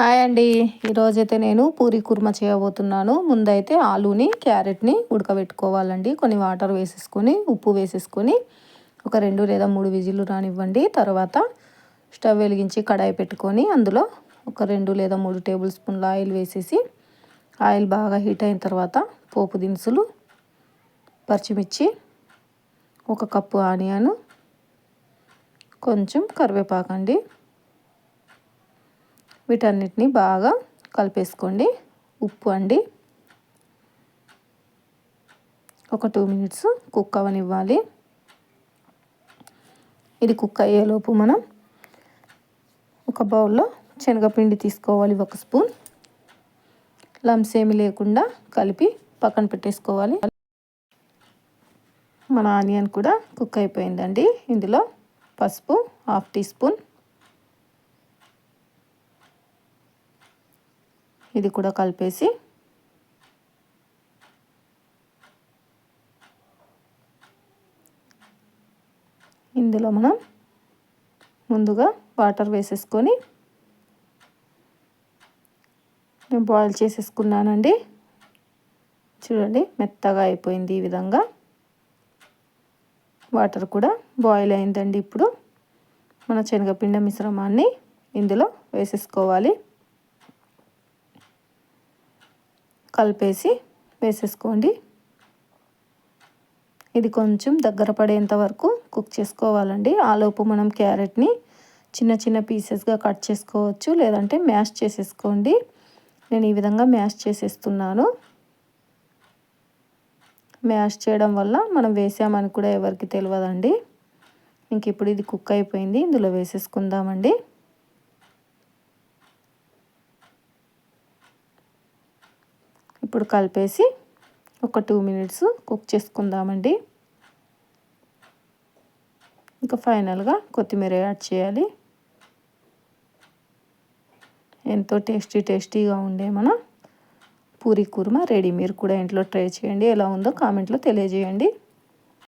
Hi అండి. ఈరోజైతే నేను పూరి కుర్మ చేయబోతున్నాను. ముందైతే ఆలూని క్యారెట్ని ఉడకబెట్టుకోవాలండి. కొన్ని వాటర్ వేసేసుకొని ఉప్పు వేసేసుకొని ఒక రెండు లేదా మూడు విజిల్లు రానివ్వండి. తర్వాత స్టవ్ వెలిగించి కడాయి పెట్టుకొని అందులో ఒక రెండు లేదా మూడు టేబుల్ స్పూన్ల ఆయిల్ వేసేసి ఆయిల్ బాగా హీట్ అయిన తర్వాత పోపు దినుసులు పచ్చిమిర్చి ఒక కప్పు ఆనియన్ కొంచెం కరివేపాకండి. వీటన్నిటిని బాగా కలిపేసుకోండి. ఉప్పు అండి. ఒక టూ మినిట్స్ కుక్ అవనివ్వాలి. ఇది కుక్ అయ్యేలోపు మనం ఒక బౌల్లో శనగపిండి తీసుకోవాలి ఒక స్పూన్. లమ్స్ ఏమి లేకుండా కలిపి పక్కన పెట్టేసుకోవాలి. మన ఆనియన్ కూడా కుక్ అయిపోయిందండి. ఇందులో పసుపు హాఫ్ టీ స్పూన్ ఇది కూడా కలిపేసి ఇందులో మనం ముందుగా వాటర్ వేసేసుకొని నేను బాయిల్ చేసేసుకున్నానండి. చూడండి మెత్తగా అయిపోయింది ఈ విధంగా. వాటర్ కూడా బాయిల్ అయిందండి ఇప్పుడు. మన శనగపిండ మిశ్రమాన్ని ఇందులో వేసేసుకోవాలి. కలిపేసి వేసేసుకోండి. ఇది కొంచెం దగ్గర పడేంత వరకు కుక్ చేసుకోవాలండి. ఆలోపు మనం క్యారెట్ని చిన్న చిన్న పీసెస్గా కట్ చేసుకోవచ్చు లేదంటే మ్యాష్ చేసేసుకోండి. నేను ఈ విధంగా మ్యాష్ చేసేస్తున్నాను. మ్యాష్ చేయడం వల్ల మనం వేసామని కూడా ఎవరికి తెలియదండి. ఇంక ఇప్పుడు ఇది కుక్ అయిపోయింది. ఇందులో వేసేసుకుందామండి. ఇప్పుడు కలిపేసి ఒక టూ మినిట్స్ కుక్ చేసుకుందామండి. ఇంకా ఫైనల్గా కొత్తిమీర యాడ్ చేయాలి. ఎంతో టేస్టీ టేస్టీగా ఉండే మన పూరి కుర్మ రెడీ. మీరు కూడా ఇంట్లో ట్రై చేయండి. ఎలా ఉందో కామెంట్లో తెలియజేయండి.